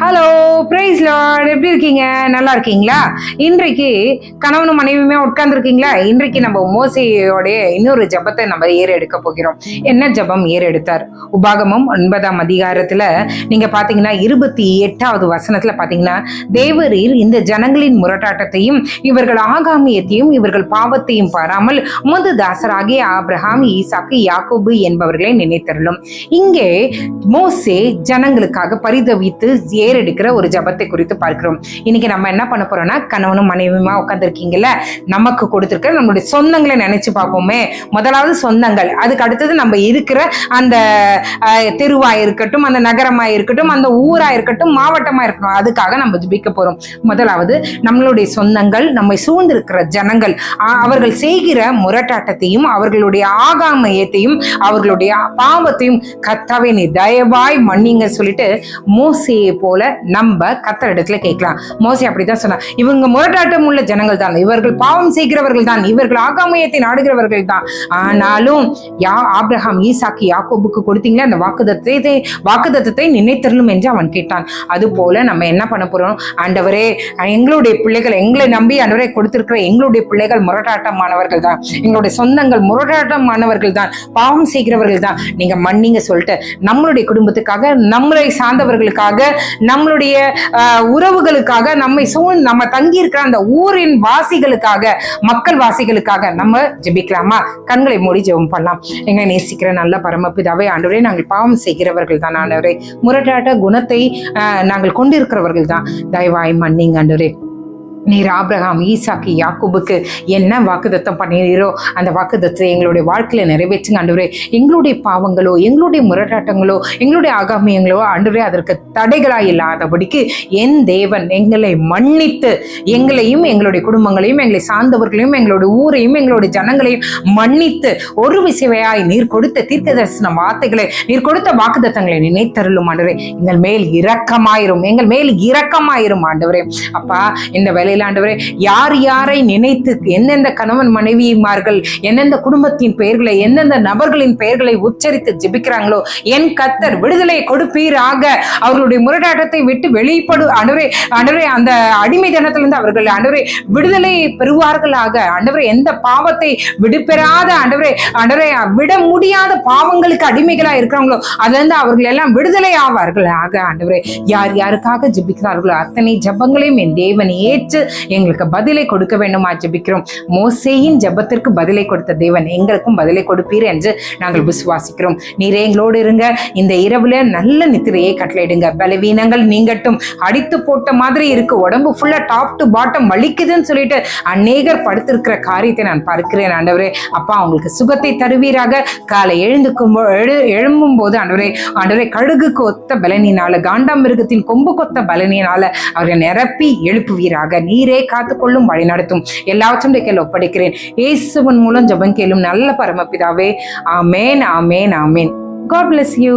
Hello. எப்படி இருக்கீங்க? நல்லா இருக்கீங்களா? இன்றைக்கு கணவனும் மனைவியுமே உட்கார்ந்துருக்கீங்களா? இன்றைக்கு நம்ம மோசையோடைய இன்னொரு ஜெபத்தை நம்ம ஏற எடுக்க போகிறோம். என்ன ஜெபம் ஏற எடுத்தார் உபாகமம் ஒன்பதாம் அதிகாரத்துல நீங்க பாத்தீங்கன்னா இருபத்தி எட்டாவது வசனத்துல பாத்தீங்கன்னா தேவரீர் இந்த ஜனங்களின் முரட்டாட்டத்தையும் இவர்கள் ஆகாமியத்தையும் இவர்கள் பாவத்தையும் பாராமல் முது தாசராகிய ஆப்ரஹாம் ஈசாக்கு யாக்கோபு என்பவர்களை நினைத்தருளும். இங்கே மோசே ஜனங்களுக்காக பரிதவித்து ஏறெடுக்கிற ஒரு ஜபத்தை குறித்து பார்க்கிறோம். இன்னைக்கு நம்ம என்ன பண்ண போறோம்னா கணவனும் மனைவியுமா உட்காந்துருக்கீங்கல்ல நமக்கு கொடுத்துருக்க நம்மளுடைய சொந்தங்களை நினைச்சு பார்ப்போமே. முதலாவது சொந்தங்கள். அதுக்கு அடுத்தது நம்ம இருக்கிற அந்த தெருவா இருக்கட்டும் அந்த நகரமா இருக்கட்டும் அந்த ஊரா இருக்கட்டும் மாவட்டமா இருக்கட்டும் அதுக்காக நம்ம ஜபிக்க போறோம். முதலாவது நம்மளுடைய சொந்தங்கள் நம்மை சூழ்ந்திருக்கிற ஜனங்கள். அவர்கள் செய்கிற முரட்டாட்டத்தையும் அவர்களுடைய ஆகாமயத்தையும் அவர்களுடைய பாவத்தையும் கத்தாவே நீ தயவாய் மன்னிங்க சொல்லிட்டு மோசையை போல நம்ம கத்தர் இடத்துல கேட்கலாம். மோசி அப்படிதான் சொன்னா இவங்க முரட்டாட்டம் உள்ள ஜனங்கள் தான் இவர்கள் பாவம் செய்கிறவர்கள் தான் இவர்கள் ஆகாமயத்தை நாடுகிறவர்கள் தான் ஆனாலும் யா ஆப்ரஹாம் ஈசாக்கு யாக்கோபுக்கு கொடுத்தீங்களே? அந்த வாக்குதத்தை வாக்குதத்தத்தை நினைத்தரலும் என்று அவன் கேட்டான். அது போல நம்ம என்ன பண்ண போறோம்? ஆண்டவரே எங்களுடைய பிள்ளைகள் எங்களை நம்பி ஆண்டவரை கொடுத்திருக்கிற எங்களுடைய பிள்ளைகள் முரட்டாட்டமானவர்கள் தான் எங்களுடைய சொந்தங்கள் முரட்டாட்டமானவர்கள் தான் பாவம் செய்கிறவர்கள் தான் நீங்க மன்னிங்க சொல்லிட்டு நம்மளுடைய குடும்பத்துக்காக நம்மளை சார்ந்தவர்களுக்காக நம்மளுடைய உறவுகளுக்காக நம்மை சூழ் நம்ம தங்கி இருக்கிற அந்த ஊரின் வாசிகளுக்காக மக்கள் வாசிகளுக்காக நம்ம ஜெபிக்கலாமா? கண்களை மூடி ஜெபம் பண்ணலாம். எங்க நேசிக்கிற நல்ல பரமபிதாவே ஆண்டவரே நாங்கள் பாவம் செய்கிறவர்கள் தான் ஆண்டவரே. முரட்டாட்ட குணத்தை நாங்கள் கொண்டிருக்கிறவர்கள் தான் தயவாய் மன்னிங்க ஆண்டவரே. நீர் ஆப்ரஹாம் ஈசாக்கு யாக்குபுக்கு என்ன வாக்குதத்தம் பண்ணினீரோ அந்த வாக்குதத்தை எங்களுடைய வாழ்க்கையில நிறைவேற்றுங்க ஆண்டவரே. எங்களுடைய பாவங்களோ எங்களுடைய முரட்டாட்டங்களோ எங்களுடைய ஆகாமியங்களோ ஆண்டவரே அதற்கு தடைகளாக இல்லாதபடிக்கு என் தேவன் எங்களை மன்னித்து எங்களையும் எங்களுடைய குடும்பங்களையும் எங்களை சார்ந்தவர்களையும் எங்களுடைய ஊரையும் எங்களுடைய ஜனங்களையும் மன்னித்து ஒரு விசைவையாய் நீர் கொடுத்த தீர்க்க தரிசன வார்த்தைகளை நீர் கொடுத்த வாக்குதத்தங்களை நினைத்தருளும் ஆண்டவரே. எங்கள் மேல் இரக்கமாயிரும் எங்கள் மேல் இரக்கமாயிரும் ஆண்டவரே. அப்பா இந்த வேலையில் ஆண்டவரே யார் யாரை நினைத்து எந்தெந்த கணவன் மனைவிமார்கள் எந்தெந்த குடும்பத்தின் பெயர்களை எந்தெந்த நபர்களின் பெயர்களை உச்சரித்து ஜெபிக்கிறாங்களோ என் கத்தர் விடுதலை கொடுப்பீராக. அவர்களுடைய முரடாட்டத்தை விட்டு வெளிப்படு ஆண்டவரே ஆண்டவரே அந்த அடிமை தினத்திலிருந்து அவர்கள் ஆண்டவரே விடுதலை பெறுவார்களாக. ஆண்டவரே எந்த பாவத்தை விடுபெறாத ஆண்டவரே ஆண்டவரே விட முடியாத பாவங்களுக்கு அடிமைகளா இருக்கிறாங்களோ அதுலேருந்து அவர்கள் எல்லாம் விடுதலை ஆவார்கள் ஆக ஆண்டவரே யார் யாருக்காக ஜெபிக்கிறார்களோ அத்தனை ஜெபங்களையும் என் தேவன் ஏற்று எங்களுக்கு பதிலை கொடுக்க வேண்டுமா ஜபிக்கிறோம். மோசேயின் ஜெபத்திற்கு பதிலை கொடுத்த தேவன் எங்களுக்கும் பதிலை கொடுப்பீர் என்று நாங்கள் விசுவாசிக்கிறோம். நீரே எங்களோடு இருங்க. இந்த இரவுல நல்ல நித்திரையை கட்டளையிடுங்க. பலவீனங்கள் நீங்கட்டும். அடித்து போட்ட மாதிரி இருக்கு. உடம்பு ஃபுல்லா டாப் டு பாட்டம் வலிக்குதுன்னு சொல்லிட்டு அநேகர் படுத்திருக்கிற காரியத்தை நான் பார்க்கிறேன் ஆண்டவரே. அப்பா அவங்களுக்கு சுகத்தை தருவீராக. காலை எழுந்துக்கும் எழு எழும்பும் போது ஆண்டவரே ஆண்டவரே கழுகுக்கு ஒத்த பலனினால காண்டாமிருகத்தின் கொம்பு கொத்த பலனினால அவரை நிரப்பி எழுப்புவீராக. நீரே காத்துக்கொள்ளும் வழி நடத்தும். எல்லாவற்றும் கையில் ஒப்படைக்கிறேன். இயேசுவின் மூலம் ஜபம் கேளும் நல்ல பரமபிதாவே. ஆமேன் ஆமேன் ஆமேன். God bless you